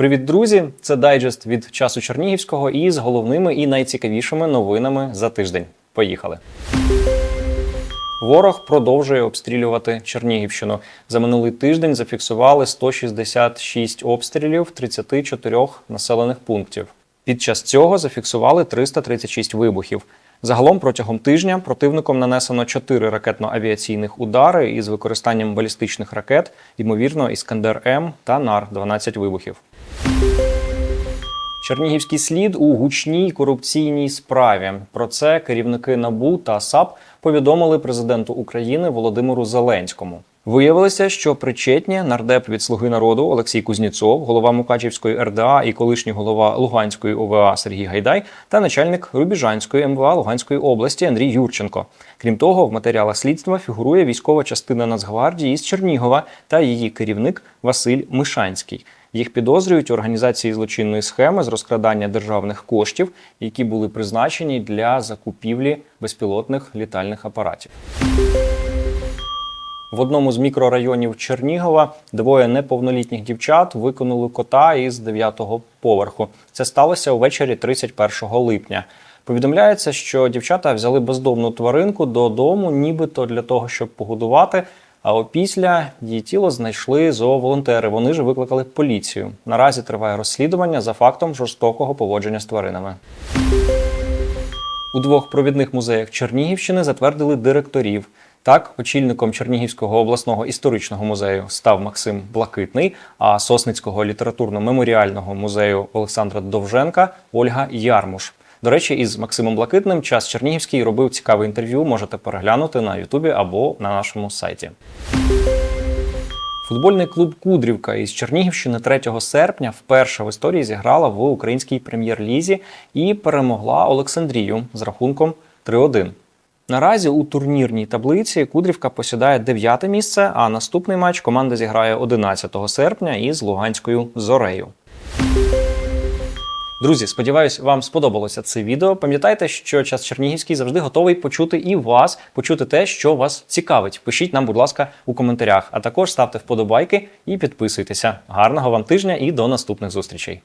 Привіт, друзі! Це дайджест від часу Чернігівського і з головними і найцікавішими новинами за тиждень. Поїхали. Ворог продовжує обстрілювати Чернігівщину. За минулий тиждень зафіксували 166 обстрілів 34 населених пунктів. Під час цього зафіксували 336 вибухів. Загалом протягом тижня противником нанесено 4 ракетно-авіаційних удари із використанням балістичних ракет, ймовірно, Іскандер М та НАР 12 вибухів. Чернігівський слід у гучній корупційній справі. Про це керівники НАБУ та САП повідомили президенту України Володимиру Зеленському. Виявилося, що причетні нардеп від Слуги народу Олексій Кузніцов, голова Мукачівської РДА і колишній голова Луганської ОВА Сергій Гайдай та начальник Рубіжанської МВА Луганської області Андрій Юрченко. Крім того, в матеріалах слідства фігурує військова частина Нацгвардії із Чернігова та її керівник Василь Мишанський. Їх підозрюють у організації злочинної схеми з розкрадання державних коштів, які були призначені для закупівлі безпілотних літальних апаратів. В одному з мікрорайонів Чернігова двоє неповнолітніх дівчат викинули кота із 9-го поверху. Це сталося увечері 31 липня. Повідомляється, що дівчата взяли бездомну тваринку додому, нібито для того, щоб погодувати. А опісля її тіло знайшли зооволонтери. Вони ж викликали поліцію. Наразі триває розслідування за фактом жорстокого поводження з тваринами. У двох провідних музеях Чернігівщини затвердили директорів. Так, очільником Чернігівського обласного історичного музею став Максим Блакитний, а Сосницького літературно-меморіального музею Олександра Довженка Ольга Ярмуш. До речі, із Максимом Блакитним час Чернігівський робив цікаве інтерв'ю. Можете переглянути на Ютубі або на нашому сайті. Футбольний клуб Кудрівка із Чернігівщини 3 серпня вперше в історії зіграла в українській прем'єр-лізі і перемогла Олександрію з рахунком 3-1. Наразі у турнірній таблиці Кудрівка посідає дев'яте місце, а наступний матч команда зіграє 11 серпня із Луганською Зорею. Друзі, сподіваюсь, вам сподобалося це відео. Пам'ятайте, що час Чернігівський завжди готовий почути і вас, почути те, що вас цікавить. Пишіть нам, будь ласка, у коментарях, а також ставте вподобайки і підписуйтеся. Гарного вам тижня і до наступних зустрічей.